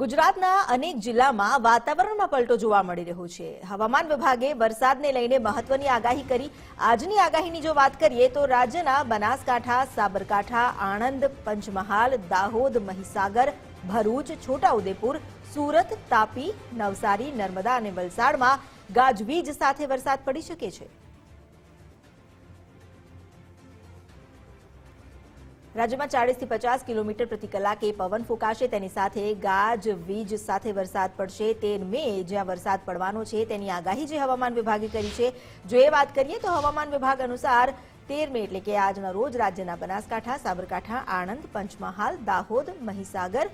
ગુજરાતના અનેક જિલ્લામાં વાતાવરણમાં પલટો જોવા મળી રહ્યો છે. હવામાન વિભાગે વરસાદને લઈને મહત્વની આગાહી કરી. આજની આગાહીની જો વાત કરીએ તો રાજ્યના બનાસકાંઠા, સાબરકાંઠા, આણંદ, પંચમહાલ, દાહોદ, મહીસાગર, ભરૂચ, છોટાઉદેપુર, સુરત, તાપી, નવસારી, નર્મદા અને વલસાડમાં ગાજવીજ સાથે વરસાદ પડી શકે છે. રાજ્યમાં ચાળીસથી પચાસ કિલોમીટર પ્રતિ કલાકે પવન ફૂંકાશે. તેની સાથે ગાજ, વીજ સાથે વરસાદ પડશે. તેર મે જ્યાં વરસાદ પડવાનો છે, તેની આગાહી જે હવામાન વિભાગે કરી છે. જો એ વાત કરીએ તો હવામાન વિભાગ અનુસાર તેર મે એટલે કે આજના રોજ રાજ્યના બનાસકાંઠા, સાબરકાંઠા, આણંદ, પંચમહાલ, દાહોદ, મહીસાગર,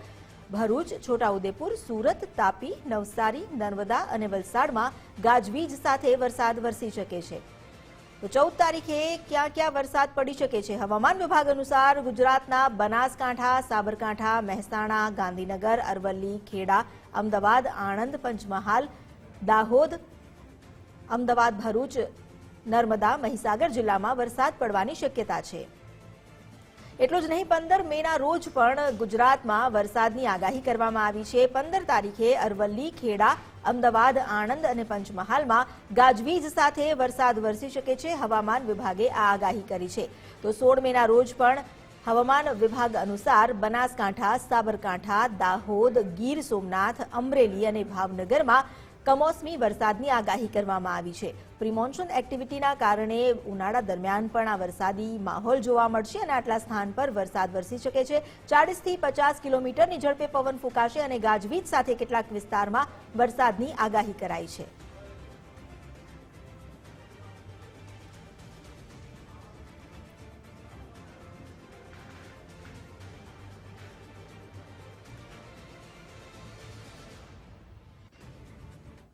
ભરૂચ, છોટાઉદેપુર, સુરત, તાપી, નવસારી, નર્મદા અને વલસાડમાં ગાજવીજ સાથે વરસાદ વરસી શકે છે. તો ચૌદ તારીખે ક્યાં ક્યાં વરસાદ પડી શકે છે? હવામાન વિભાગ અનુસાર ગુજરાતના બનાસકાંઠા, સાબરકાંઠા, મહેસાણા, ગાંધીનગર, અરવલ્લી, ખેડા, અમદાવાદ, આણંદ, પંચમહાલ, દાહોદ, અમદાવાદ, ભરૂચ, નર્મદા, મહીસાગર જિલ્લામાં વરસાદ પડવાની શક્યતા છે. એટલું જ નહીં, પંદર મેના રોજ પણ ગુજરાતમાં વરસાદની આગાહી કરવામાં આવી છે. પંદર તારીખે અરવલ્લી, ખેડા, અમદાવાદ, આણંદ અને પંચમહાલમાં ગાજવીજ સાથે વરસાદ વરસી શકે છે. હવામાન વિભાગે આ આગાહી કરી છે. તો સોળ મેના રોજ પણ હવામાન વિભાગ અનુસાર બનાસકાંઠા, સાબરકાંઠા, દાહોદ, ગીર સોમનાથ, અમરેલી અને ભાવનગરમાં કમોસમી વરસાદની આગાહી કરવામાં આવી છે. પ્રિમોન્સૂન એક્ટિવિટીના કારણે ઉનાળા દરમિયાન પણ આ વરસાદી માહોલ જોવા મળશે અને આટલા સ્થાન પર વરસાદ વરસી શકે છે. ચાળીસથી પચાસ કિલોમીટરની ઝડપે પવન ફૂંકાશે અને ગાજવીજ સાથે કેટલાક વિસ્તારમાં વરસાદની આગાહી કરાઈ છે.